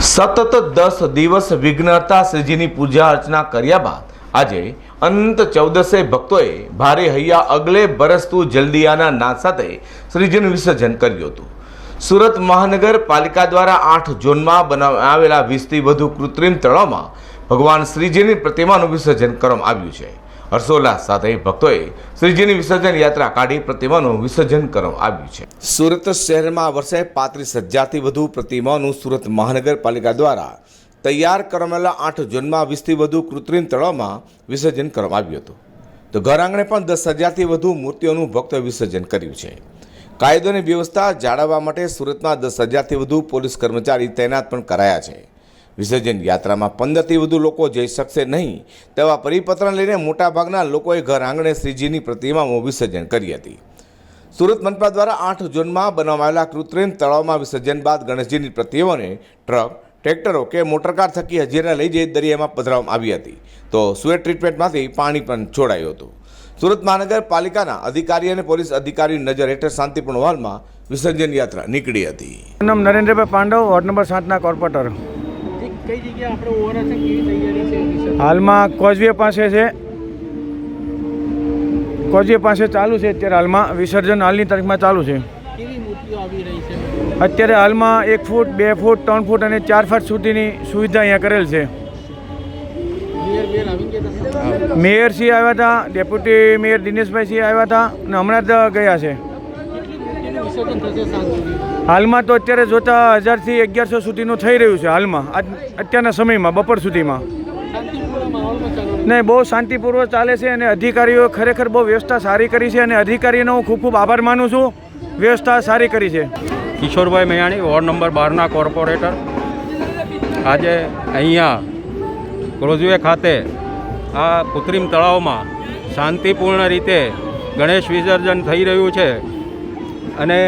સતત દસ દિવસ વિઘ્નતા શ્રીજીની પૂજા અર્ચના કર્યા બાદ આજે અનંત ચૌદસે ભક્તોએ ભારે હૈયા અગલે બરસતું જલ્દીયાના ના સાથે શ્રીજીનું વિસર્જન કર્યું હતું. સુરત મહાનગરપાલિકા દ્વારા આઠ ઝોનમાં બનાવેલા વીસથી વધુ કૃત્રિમ તળાવમાં ભગવાન શ્રીજીની પ્રતિમાનું વિસર્જન કરવામાં આવ્યું છે. હર્ષોલ્લાસ સાથે ભક્તોએ શ્રીજીની વિસર્જન યાત્રા કાઢી પ્રતિમાનું વિસર્જન કરવામાં આવ્યું છે. સુરત શહેરમાં વર્ષે પાંત્રીસ હજારથી વધુ પ્રતિમાઓનું સુરત મહાનગરપાલિકા દ્વારા તૈયાર કરવામાં આઠ જૂનમાં વીસથી વધુ કૃત્રિમ તળાવમાં વિસર્જન કરવામાં આવ્યું હતું. તો ઘર આંગણે પણ દસ હજારથી વધુ મૂર્તિઓનું ભક્તો વિસર્જન કર્યું છે. કાયદોની વ્યવસ્થા જાળવવા માટે સુરતમાં દસ હજારથી વધુ પોલીસ કર્મચારી તૈનાત પણ કરાયા છે. વિસર્જન યાત્રામાં પંદરથી વધુ લોકો જઈ શકશે નહીં તેવા પરિપત્ર લઈને મોટાભાગના લોકોએ ઘર આંગણે શ્રીજીની પ્રતિમામાં વિસર્જન કરી હતી. સુરત મનપા દ્વારા આઠ જૂનમાં બનાવવામાં આવેલા કૃત્રિમ તળાવમાં વિસર્જન બાદ ગણેશજીની પ્રતિમાઓને ટ્રક, ટ્રેક્ટરો કે મોટરકાર થકી હજીરા લઈ જઈ દરિયામાં પધરાવવામાં આવી હતી. તો સુએટ ટ્રીટમેન્ટમાંથી પાણી પણ છોડાયું હતું. સુરત મહાનગરપાલિકાના અધિકારી અને પોલીસ અધિકારીની નજર હેઠળ શાંતિપૂર્ણ હોલમાં વિસર્જન યાત્રા નીકળી હતી. નામ નરેન્દ્રભાઈ પાંડવ, વોર્ડ નંબર સાતના કોર્પોરેટર. કઈ જગ્યાએ આપણે ઓવર છે કેવી તૈયારી છે હાલમાં કોઝવે પાસે છે. કોઝવે પાસે ચાલુ છે અત્યારે હાલમાં. વિસર્જન હાલની તારીખમાં ચાલુ છે. અત્યારે હાલમાં એક ફૂટ બે ફૂટ ત્રણ ફૂટ અને ચાર ફૂટ સુધીની સુવિધા અહીંયા કરેલ છે. મેયર મેયર આવી ગયા હતા? મેયર શ્રી આવ્યા હતા ડેપ્યુટી મેયર દિનેશભાઈ સિંહ આવ્યા હતા અને હમણાં જ ગયા છે. વિસર્જન થશે સાંજ સુધી? હાલમાં તો અત્યારે જોતા હજારથી અગિયારસો સુધીનું થઈ રહ્યું છે હાલમાં. અત્યારના સમયમાં બપોર સુધીમાં. શાંતિપૂર્ણ માહોલમાં ચાલુ. ને બહુ શાંતિપૂર્વક ચાલે છે અને અધિકારીઓ ખરેખર બહુ વ્યવસ્થા સારી કરી છે અને અધિકારીનો હું ખૂબ ખૂબ આભાર માનું છું. વ્યવસ્થા સારી કરી છે. કિશોરભાઈ મૈયાણી વોર્ડ નંબર બારના કોર્પોરેટર. આજે અહીંયા ક્રોઝવે ખાતે આ કૃત્રિમ તળાવમાં શાંતિપૂર્ણ રીતે ગણેશ વિસર્જન થઈ રહ્યું છે. અને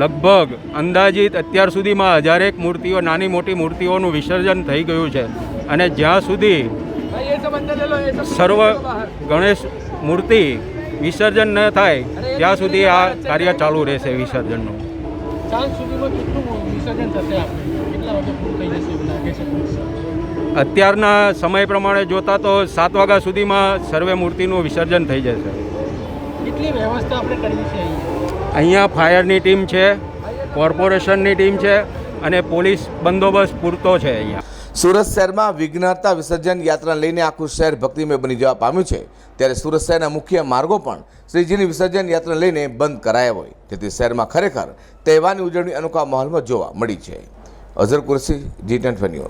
લગભગ અંદાજિત અત્યાર સુધીમાં હજારેક મૂર્તિઓ નાની મોટી મૂર્તિઓનું વિસર્જન થઈ ગયું છે. અને જ્યાં સુધી સર્વ ગણેશ મૂર્તિ વિસર્જન ન થાય ત્યાં સુધી આ કાર્ય ચાલુ રહેશે વિસર્જનનું. અત્યારના સમય પ્રમાણે જોતા તો સાત વાગ્યા સુધીમાં સર્વે મૂર્તિનું વિસર્જન થઈ જશે. કેટલી વ્યવસ્થા આપણે કરી છે અહીંયા? ફાયરની ટીમ છે કોર્પોરેશનની ટીમ છે અને પોલીસ બંદોબસ્ત પૂરતો છે અહીંયા. સુરત શહેરમાં વિઘ્નહર્તા વિસર્જન યાત્રા લઈને આખું શહેર ભક્તિમય બની જવા પામ્યું છે. ત્યારે સુરત શહેરના મુખ્ય માર્ગો પણ શ્રીજીની વિસર્જન યાત્રા લઈને બંધ કરાયા હોય. જેથી શહેરમાં ખરેખર તહેવારની ઉજવણી અનોખા માહોલમાં જોવા મળી છે. અઝર કુરસી જી ન્યૂઝ.